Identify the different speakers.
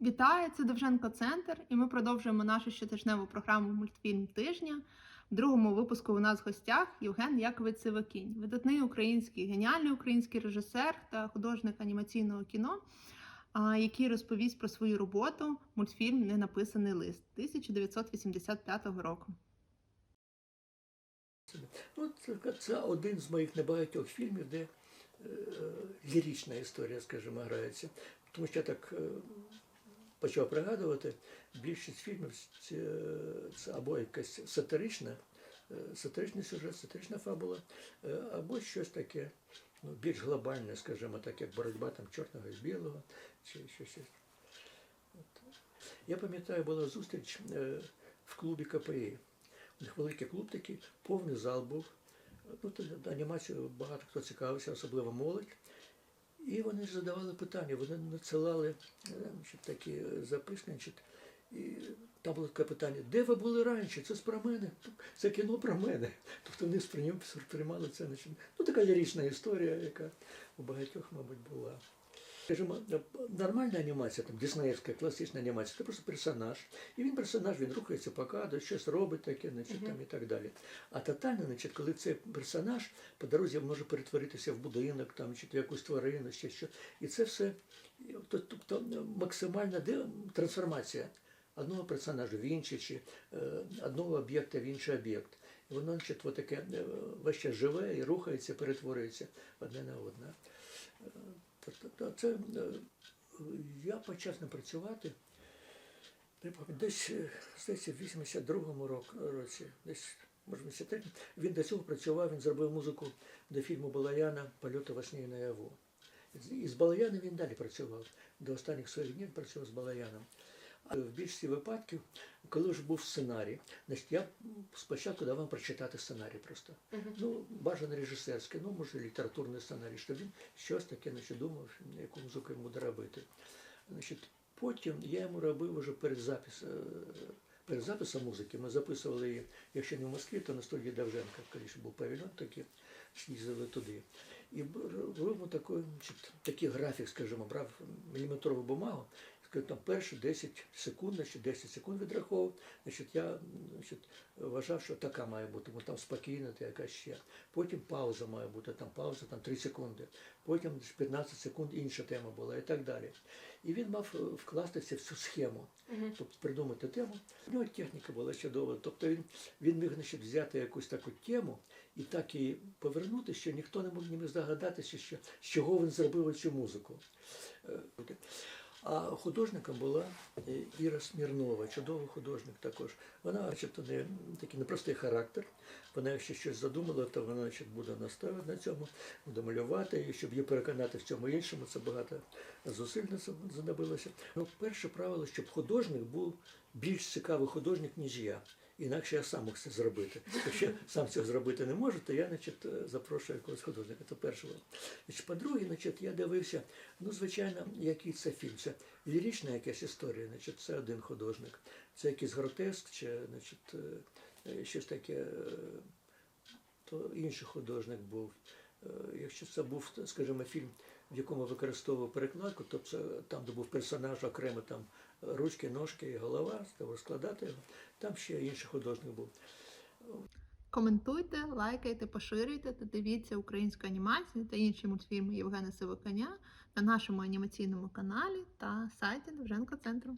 Speaker 1: Вітаю, це Довженко Центр, і ми продовжуємо нашу щотижневу програму Мультфільм тижня. В другому випуску у нас в гостях Євген Яковець Сивакінь, видатний український, геніальний український режисер та художник анімаційного кіно, який розповість про свою роботу мультфільм Ненаписаний лист 1985 року.
Speaker 2: Ну, це, це один з моїх небагатьох фільмів, де е, лірична історія, скажімо, грається. Тому що я так е, почав пригадувати, більшість фільмів це, це або якась сатирична, е, сатиричний сюжет, сатирична фабула, е, або щось таке ну, більш глобальне, скажімо так, як боротьба там чорного з білого, чи щось. Я пам'ятаю, була зустріч е, в клубі КПІ. У них великий клуб такий, повний зал був. Ну, то анімацією багато хто цікавився, особливо молодь. І вони задавали питання, вони надсилали е, значить, такі записки, значить, і там було таке питання, де ви були раніше? Це ж про мене, це кіно про мене. Тобто вони сприймали це. Ну, така лірічна історія, яка у багатьох, мабуть, була. Скажімо, нормальна анімація, там диснеївська, класична анімація, це просто персонаж. І він персонаж, він рухається по кадру, щось робить таке, значить, там і так далі. А тотально, значить, коли цей персонаж по дорозі може перетворитися в будинок, там, чи в якусь тварину, ще що. І це все, тобто максимальна де- трансформація одного персонажа в інший, чи е, одного об'єкта в інший об'єкт. І воно значить, таке е, весь час живе і рухається, перетворюється одне на одне. Е, це е, я почав ним працювати не десь, е, здається, в 82-му році, десь, може, 83 Він до цього працював, він зробив музику до фільму Балаяна Польоти во сні наяву. І з Балаяном він далі працював. До останніх своїх днів працював з Балаяном. А в більшості випадків, коли вже був сценарій, значить, я спочатку давав прочитати сценарій просто. Ну, бажано режисерський, ну, може, літературний сценарій, щоб він щось таке значить, думав, яку музику йому буде робити. Значить, потім я йому робив уже перед, запис, е, перед записом музики. Ми записували її, якщо не в Москві, то на студії Давженка, коли ще був павільон такий, їздили туди. І робив такий, такий графік, скажімо, брав міліметрову бумагу, там перші 10 секунд, значить 10 секунд відраховував. Значить, я значить, вважав, що така має бути, бо там спокійна, та якась ще. Потім пауза має бути, там пауза там 3 секунди. Потім 15 секунд інша тема була і так далі. І він мав е, вкластися в цю схему, тобто придумати тему. У нього техніка була чудова. Тобто він, він міг значить, взяти якусь таку тему і так її повернути, що ніхто не міг здогадатися, що, з чого він зробив цю музику. А художником була е, Іра Смірнова, чудовий художник також. Вона, начебто, не такий непростий характер. Вона, якщо щось задумала, то вона значить, буде наставити на цьому, буде малювати, і щоб її переконати в цьому іншому, це багато зусиль знадобилося. Ну, перше правило, щоб художник був більш цікавий художник, ніж я. Інакше я сам мог це зробити. Якщо сам цього зробити не можу, то я значить, запрошую якогось художника. Це перше. По-друге, значить, я дивився, ну, звичайно, який це фільм. Це лірична якась історія, значить, це один художник. Це якийсь гротеск, чи значить, е, щось таке, е, то інший художник був. Е, Якщо це був, скажімо, фільм, в якому використовував перекладку, то це там, де був персонаж окремо, там ручки, ножки і голова, треба розкладати його. Там ще інший художник був.
Speaker 1: Коментуйте, лайкайте, поширюйте та дивіться українську анімацію та інші мультфільми Євгена Сиваканя на нашому анімаційному каналі та сайті Довженко Центру.